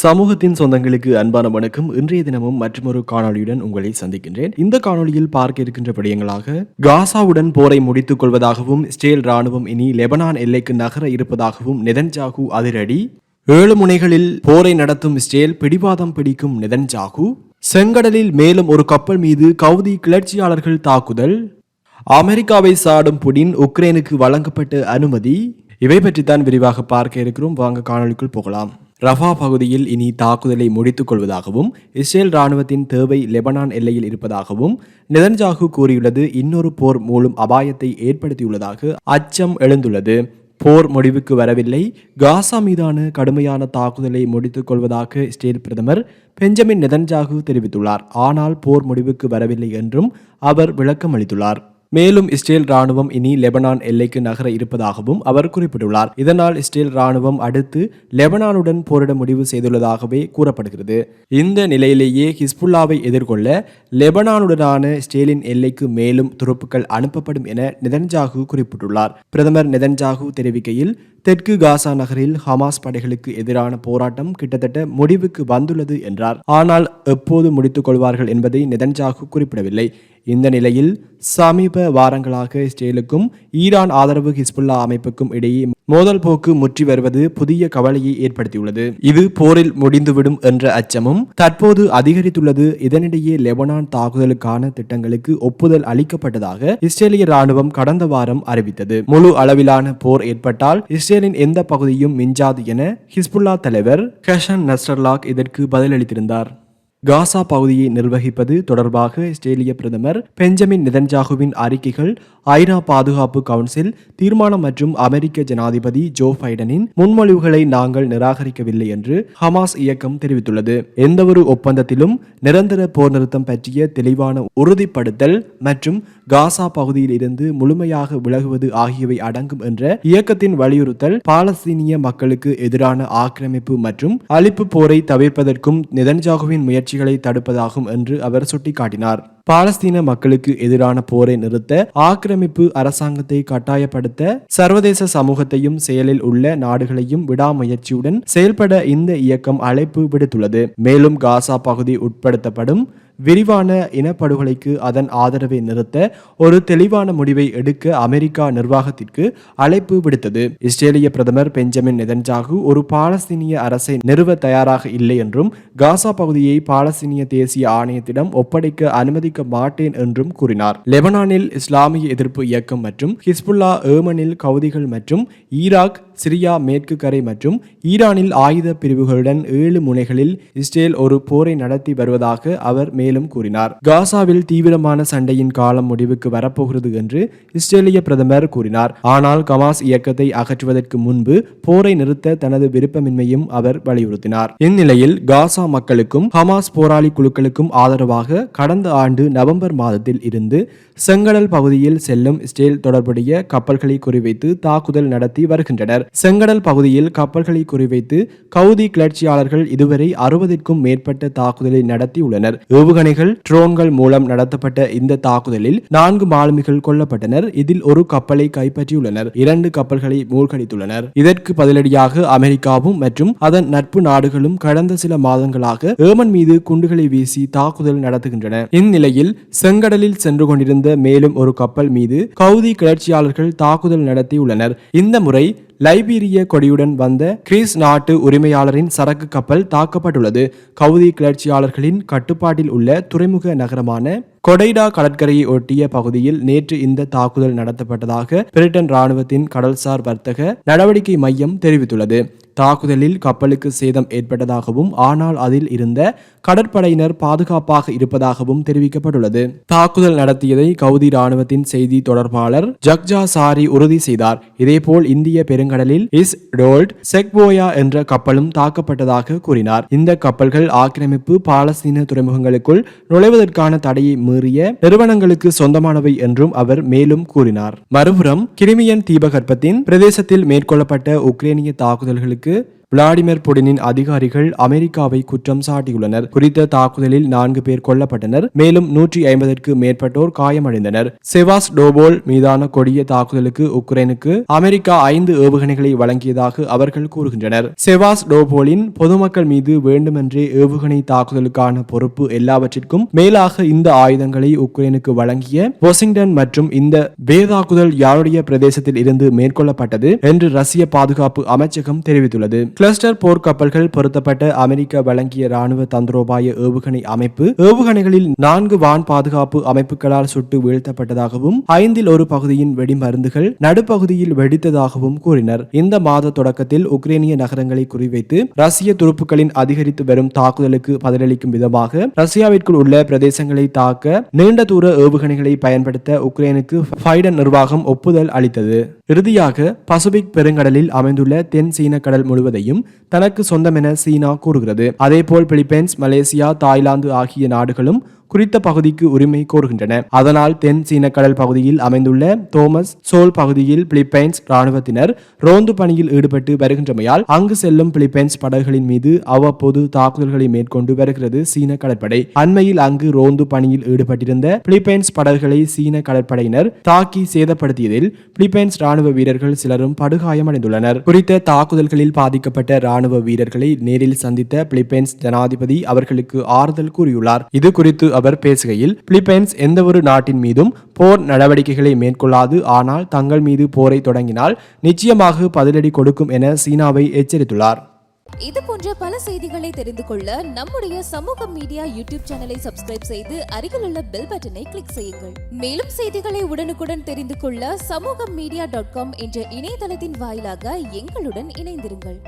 சமூகத்தின் சொந்தங்களுக்கு அன்பான வணக்கம். இன்றைய தினமும் மற்றொரு காணொளியுடன் உங்களை சந்திக்கின்றேன். இந்த காணொளியில் பார்க்க இருக்கின்ற விடயங்களாக காசாவுடன் போரை முடித்துக் கொள்வதாகவும் இஸ்ரேல் ராணுவம் இனி லெபனான் எல்லைக்கு நகர இருப்பதாகவும் நெதன்ஜாகு அதிரடி. ஏழு முனைகளில் போரை நடத்தும் இஸ்ரேல் பிடிவாதம் பிடிக்கும் நெதன்ஜாகு. செங்கடலில் மேலும் ஒரு கப்பல் மீது கவுதி கிளர்ச்சியாளர்கள் தாக்குதல். அமெரிக்காவை சாடும் புடின் உக்ரைனுக்கு வழங்கப்பட்ட அனுமதி. இவை பற்றித்தான் விரிவாக பார்க்க இருக்கிறோம். வாங்க காணொளிக்குள் போகலாம். ரஃபா பகுதியில் இனி தாக்குதலை முடித்துக் கொள்வதாகவும் இஸ்ரேல் ராணுவத்தின் தேவை லெபனான் எல்லையில் இருப்பதாகவும் நிதன்ஜாகு கூறியுள்ளது. இன்னொரு போர் மூலம் அபாயத்தை ஏற்படுத்தியுள்ளதாக அச்சம் எழுந்துள்ளது. போர் முடிவுக்கு வரவில்லை. காசா மீதான கடுமையான தாக்குதலை முடித்துக் கொள்வதாக இஸ்ரேல் பிரதமர் பெஞ்சமின் நெதன்ஜாகு தெரிவித்துள்ளார். ஆனால் போர் முடிவுக்கு வரவில்லை என்றும் அவர் விளக்கம் அளித்துள்ளார் மேலும் இஸ்ரேல் ராணுவம் இனி லெபனான் எல்லைக்கு நகர இருப்பதாகவும் அவர் குறிப்பிட்டுள்ளார். இதனால் இஸ்ரேல் ராணுவம் அடுத்து லெபனானுடன் போரிட முடிவு செய்துள்ளதாகவே கூறப்படுகிறது. இந்த நிலையிலேயே ஹிஸ்புல்லாவை எதிர்கொள்ள லெபனானுடனான ஸ்டேலின் எல்லைக்கு மேலும் துருப்புக்கள் அனுப்பப்படும் என நெதன்ஜாகு குறிப்பிட்டுள்ளார். பிரதமர் நெதன்ஜாகு தெரிவிக்கையில் தெற்கு காசா நகரில் ஹமாஸ் படைகளுக்கு எதிரான போராட்டம் கிட்டத்தட்ட முடிவுக்கு வந்துள்ளது என்றார். ஆனால் எப்போது முடித்துக் கொள்வார்கள் என்பதை நெதன்ஜாகு குறிப்பிடவில்லை. இந்த நிலையில் சமீப வாரங்களாக இஸ்ரேலுக்கும் ஈரான் ஆதரவு ஹிஸ்புல்லா அமைப்புக்கும் இடையே மோதல் போக்கு முற்றி வருவது புதிய கவலையை ஏற்படுத்தியுள்ளது. இது போரில் முடிந்துவிடும் என்ற அச்சமும் தற்போது அதிகரித்துள்ளது இதனிடையே லெபனான் தாக்குதலுக்கான திட்டங்களுக்கு ஒப்புதல் அளிக்கப்பட்டதாக இஸ்ரேலிய ராணுவம் கடந்த வாரம் அறிவித்தது. முழு அளவிலான போர் ஏற்பட்டால் இஸ்ரேலின் எந்த பகுதியும் மிஞ்சாது என ஹிஸ்புல்லா தலைவர் ஹஷன் நஸ்ரல்லாக் இதற்கு பதிலளித்திருந்தார். காசா பகுதியை நிர்வகிப்பது தொடர்பாக இஸ்ரேலிய பிரதமர் பெஞ்சமின் நிதன்ஜாகுவின் அறிக்கைகள் ஐநா பாதுகாப்பு கவுன்சில் தீர்மானம் மற்றும் அமெரிக்க ஜனாதிபதி ஜோ பைடனின் முன்மொழிவுகளை நாங்கள் நிராகரிக்கவில்லை என்று ஹமாஸ் இயக்கம் தெரிவித்துள்ளது. எந்தவொரு ஒப்பந்தத்திலும் நிரந்தர போர் நிறுத்தம் பற்றிய தெளிவான உறுதிப்படுத்தல் மற்றும் காசா பகுதியில் இருந்து முழுமையாக விலகுவது ஆகியவை அடங்கும் என்ற இயக்கத்தின் வலியுறுத்தல் பாலஸ்தீனிய மக்களுக்கு எதிரான ஆக்கிரமிப்பு மற்றும் அழிப்பு போரை தவிர்ப்பதற்கும் நிதன்ஜாகுவின் முயற்சி முயற்சிகளை தடுப்பதாகும் என்று அவர் சுட்டிக்காட்டினார். பாலஸ்தீன மக்களுக்கு எதிரான போரை நிறுத்த ஆக்கிரமிப்பு அரசாங்கத்தை கட்டாயப்படுத்த சர்வதேச சமூகத்தையும் செயலில் உள்ள நாடுகளையும் விடாமுயற்சியுடன் செயல்பட இந்த இயக்கம் அழைப்பு விடுத்துள்ளது. மேலும் காசா பகுதி உட்படுத்தப்படும் விரிவான இனப்படுகொலைக்கு அதன் ஆதரவை நிறுத்த ஒரு தெளிவான முடிவை எடுக்க அமெரிக்கா நிர்வாகத்திற்கு அழைப்பு விடுத்தது. இஸ்ரேலிய பிரதமர் பெஞ்சமின் நெதன்ஜாகு ஒரு பாலஸ்தீனிய அரசை நிறுவ தயாராக இல்லை என்றும் காசா பகுதியை பாலஸ்தீனிய தேசிய ஆணையத்திடம் ஒப்படைக்க அனுமதிக்க மாட்டேன் என்றும் கூறினார். லெபனானில் இஸ்லாமிய எதிர்ப்பு இயக்கம் மற்றும் ஹிஸ்புல்லா ஏமனில் கவுதிகள் மற்றும் ஈராக் சிரியா மேற்கு கரை மற்றும் ஈரானில் ஆயுத பிரிவுகளுடன் ஏழு முனைகளில் இஸ்ரேல் ஒரு போரை நடத்தி வருவதாக அவர் மேலும் கூறினார். காசாவில் தீவிரமான சண்டையின் காலம் முடிவுக்கு வரப்போகிறது என்று இஸ்ரேலிய பிரதமர் கூறினார். ஆனால் கமாஸ் இயக்கத்தை அகற்றுவதற்கு முன்பு போரை நிறுத்த தனது விருப்பமின்மையும் அவர் வலியுறுத்தினார். இந்நிலையில் காசா மக்களுக்கும் ஹமாஸ் போராளி குழுக்களுக்கும் ஆதரவாக கடந்த ஆண்டு நவம்பர் மாதத்தில் இருந்து செங்கடல் பகுதியில் செல்லும் இஸ்ரேல் தொடர்புடைய கப்பல்களை குறிவைத்து தாக்குதல் நடத்தி வருகின்றனர். செங்கடல் பகுதியில் கப்பல்களை குறிவைத்து கவுதி கிளர்ச்சியாளர்கள் இதுவரை அறுபதிற்கும் மேற்பட்ட தாக்குதலை நடத்தியுள்ளனர் ஏவுகணைகள் ட்ரோன்கள் மூலம் நடத்தப்பட்ட இந்த தாக்குதலில் நான்கு மாலுமிகள் கொல்லப்பட்டனர். இதில் ஒரு கப்பலை கைப்பற்றியுள்ளனர். இரண்டு கப்பல்களை மூழ்கடித்துள்ளனர். இதற்கு பதிலடியாக அமெரிக்காவும் மற்றும் அதன் நட்பு நாடுகளும் கடந்த சில மாதங்களாக ஏமன் மீது குண்டுகளை வீசி தாக்குதல் நடத்துகின்றன. இந்நிலையில் செங்கடலில் சென்று கொண்டிருந்த மேலும் ஒரு கப்பல் மீது கவுதி கிளர்ச்சியாளர்கள் தாக்குதல் நடத்தியுள்ளனர். இந்த முறை லைபீரிய கொடியுடன் வந்த கிரீஸ் நாட்டு உரிமையாளரின் சரக்கு கப்பல் தாக்கப்பட்டுள்ளது. கவுதி கிளர்ச்சியாளர்களின் கட்டுப்பாட்டில் உள்ள துறைமுக நகரமான கொடைடா கடற்கரையை ஒட்டிய பகுதியில் நேற்று இந்த தாக்குதல் நடத்தப்பட்டதாக பிரிட்டன் ராணுவத்தின் கடல்சார் வர்த்தக நடவடிக்கை மையம் தெரிவித்துள்ளது. தாக்குதலில் கப்பலுக்கு சேதம் ஏற்பட்டதாகவும் ஆனால் அதில் இருந்த கடற்படையினர் பாதுகாப்பாக இருப்பதாகவும் தெரிவிக்கப்பட்டுள்ளது. தாக்குதல் நடத்தியதை கவுதி ராணுவத்தின் செய்தி தொடர்பாளர் ஜக்ஜா சாரி உறுதி செய்தார். இதேபோல் இந்திய பெருங்கடலில் இஸ் டோல்ட் செக்போயா என்ற கப்பலும் தாக்கப்பட்டதாக கூறினார். இந்த கப்பல்கள் ஆக்கிரமிப்பு பாலஸ்தீன துறைமுகங்களுக்குள் நுழைவதற்கான தடையை மீறிய நிறுவனங்களுக்கு சொந்தமானவை என்றும் அவர் மேலும் கூறினார். மறுபுறம் கிரிமியன் தீபகற்பத்தின் பிரதேசத்தில் மேற்கொள்ளப்பட்ட உக்ரேனிய தாக்குதல்களுக்கு விளாடிமிர் புடினின் அதிகாரிகள் அமெரிக்காவை குற்றம் சாட்டியுள்ளனர். குறித்த தாக்குதலில் நான்கு பேர் கொல்லப்பட்டனர். மேலும் நூற்றி ஐம்பதற்கு மேற்பட்டோர் காயமடைந்தனர். செவாஸ் டோபோல் மீதான கொடிய தாக்குதலுக்கு உக்ரைனுக்கு அமெரிக்கா ஐந்து ஏவுகணைகளை வழங்கியதாக அவர்கள் கூறுகின்றனர். செவாஸ் டோபோலின் பொதுமக்கள் மீது வேண்டுமென்றே ஏவுகணை தாக்குதலுக்கான பொறுப்பு எல்லாவற்றிற்கும் மேலாக இந்த ஆயுதங்களை உக்ரைனுக்கு வழங்கிய வாஷிங்டன் மற்றும் இந்த வேதாக்குதல் யாருடைய பிரதேசத்தில் இருந்து மேற்கொள்ளப்பட்டது என்று ரஷ்ய பாதுகாப்பு அமைச்சகம் தெரிவித்துள்ளது. கிளஸ்டர் போர்க்கப்பல்கள் பொருத்தப்பட்ட அமெரிக்கா வழங்கிய ராணுவ தந்திரோபாய ஏவுகணை அமைப்பு. ஏவுகணைகளில் நான்கு வான் பாதுகாப்பு அமைப்புகளால் சுட்டு வீழ்த்தப்பட்டதாகவும் ஐந்தில் ஒரு பகுதியின் வெடிமருந்துகள் நடுப்பகுதியில் வெடித்ததாகவும் கூறினர். இந்த மாத தொடக்கத்தில் உக்ரைனிய நகரங்களை குறிவைத்து ரஷ்ய துருப்புக்களின் அதிகரித்து வரும் தாக்குதலுக்கு பதிலளிக்கும் விதமாக ரஷ்யாவிற்குள் உள்ள பிரதேசங்களை தாக்க நீண்ட தூர ஏவுகணைகளை பயன்படுத்த உக்ரைனுக்கு பைடன் நிர்வாகம் ஒப்புதல் அளித்தது. இறுதியாக பசிபிக் பெருங்கடலில் அமைந்துள்ள தென் சீன கடல் முழுவதையும் தனக்கு சொந்தமென சீனா கூறுகிறது. அதேபோல் பிலிப்பைன்ஸ் மலேசியா தாய்லாந்து ஆகிய நாடுகளும் குறித்த பகுதிக்கு உரிமை கோருகின்றன. அதனால் தென் சீன கடல் பகுதியில் அமைந்துள்ள தோமஸ் சோல் பகுதியில் பிலிப்பைன்ஸ் ராணுவத்தினர் ரோந்து பணியில் ஈடுபட்டு வருகின்றமையால் அங்கு செல்லும் பிலிப்பைன்ஸ் படகுகளின் மீது அவ்வப்போது தாக்குதல்களை மேற்கொண்டு வருகிறது சீன கடற்படை. அண்மையில் அங்கு ரோந்து பணியில் ஈடுபட்டிருந்த பிலிப்பைன்ஸ் படகுகளை சீன கடற்படையினர் தாக்கி சேதப்படுத்தியதில் பிலிப்பைன்ஸ் ராணுவ வீரர்கள் சிலரும் படுகாயமடைந்துள்ளனர். குறித்த தாக்குதல்களில் பாதிக்கப்பட்ட ராணுவ வீரர்களை நேரில் சந்தித்த பிலிப்பைன்ஸ் ஜனாதிபதி அவர்களுக்கு ஆறுதல் கூறியுள்ளார். இது குறித்து அவர் பேசுகையில் பிலிப்பைன்ஸ் எந்தவொரு நாட்டின் மீதும் போர் நடவடிக்கைகளை மேற்கொள்ளாது. ஆனால் தங்கள் மீது போரை தொடங்கினால் நிச்சயமாக பதிலடி கொடுக்கும் என சீனாவை எச்சரித்துள்ளார். இது போன்ற பல செய்திகளை தெரிந்து கொள்ள நம்முடைய சமூக மீடியா யூடியூப் சேனலை சப்ஸ்கிரைப் செய்து அருகில் உள்ள பெல் பட்டனை கிளிக் செய்யுங்கள். மேலும் செய்திகளை உடனுக்குடன் தெரிந்து கொள்ள சமூக மீடியா டாட் காம் என்ற இணையதளத்தின் வாயிலாக எங்களுடன் இணைந்திருங்கள்.